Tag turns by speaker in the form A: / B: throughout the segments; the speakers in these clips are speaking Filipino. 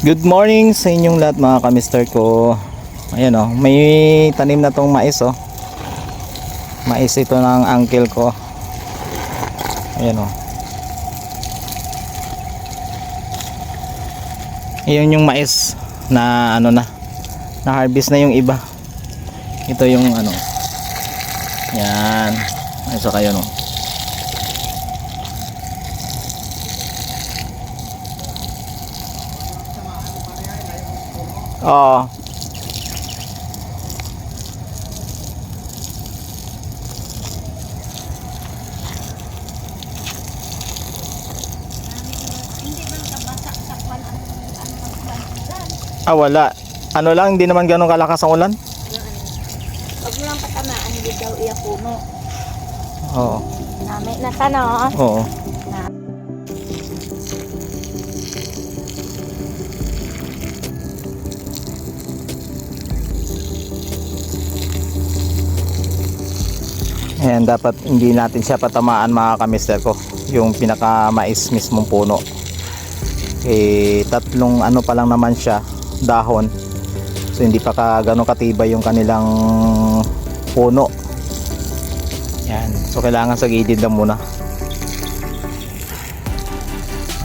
A: Good morning sa inyong lahat mga kamister ko. Ayan oh, may tanim na tong mais oh. Mais ito ng uncle ko. Ayan oh. Iyon yung mais na ano na na harvest na yung iba. Ito yung ano. Yan. Ayos kayo no. Oo.
B: Hindi man kabasa sa kwan ang ano ng kwan ulan.
A: Ah, wala. Ano lang, hindi naman ganun kalakas ang ulan.
B: Huwag mo lang patamaan, hindi daw iya puno.
A: Oo.
B: Nami na tano.
A: Oo. Ayan, dapat hindi natin siya patamaan mga kamister ko. Yung pinaka mais mismong puno. Eh, tatlong ano pa lang naman siya, dahon. So hindi pa ka ganun katibay yung kanilang puno. Yan. So kailangan sa gilid lang muna.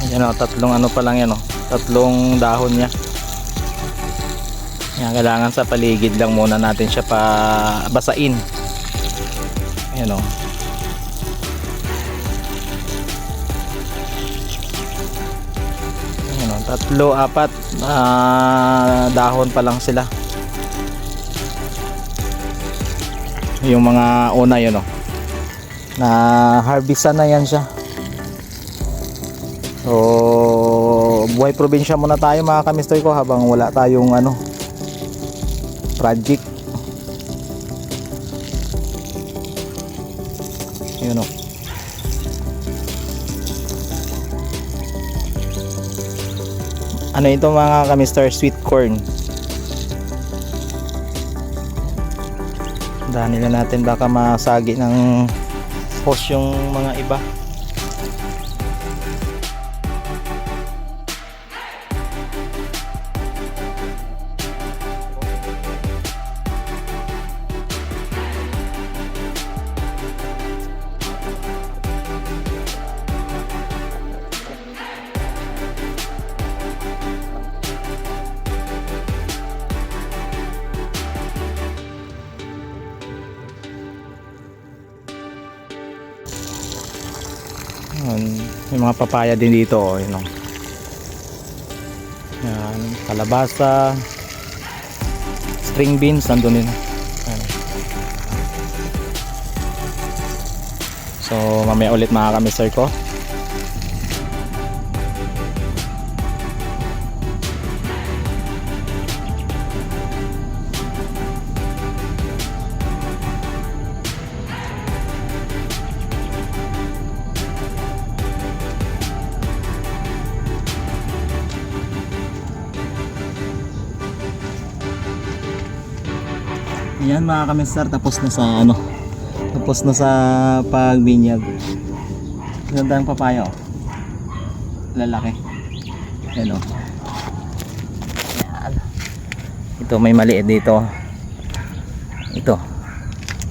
A: Ayan o, tatlong ano pa lang yan o. Tatlong dahon niya. Yan, kailangan sa paligid lang muna natin siya pa basain. Ayan o. Ayan o, tatlo, apat ah, dahon pa lang sila. Yung mga una yun o. Na harvestan na yan siya. So, buhay probinsya muna tayo mga kamister ko habang wala tayong ano project. Yun o. Ano ito mga kamister? Sweet corn. Dahil nila natin baka masagi ng hose yung mga iba. May mga papaya din dito oh, yun oh. Yan, kalabasa, string beans nandun din. So mamaya ulit mga kamister ko. Ayan mga kamister, tapos na sa ano, tapos na sa pagbinyag. Ganda ang papaya oh. Lalaki. Ayan oh. Ayan. Ito may maliit dito. Ito.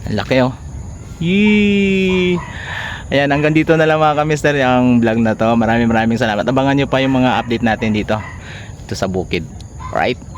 A: Ang laki oh. Yee! Ayan, hanggang dito na lang mga kamister ang vlog na to. Maraming maraming salamat. Abangan nyo pa yung mga update natin dito. Ito sa bukid. Alright?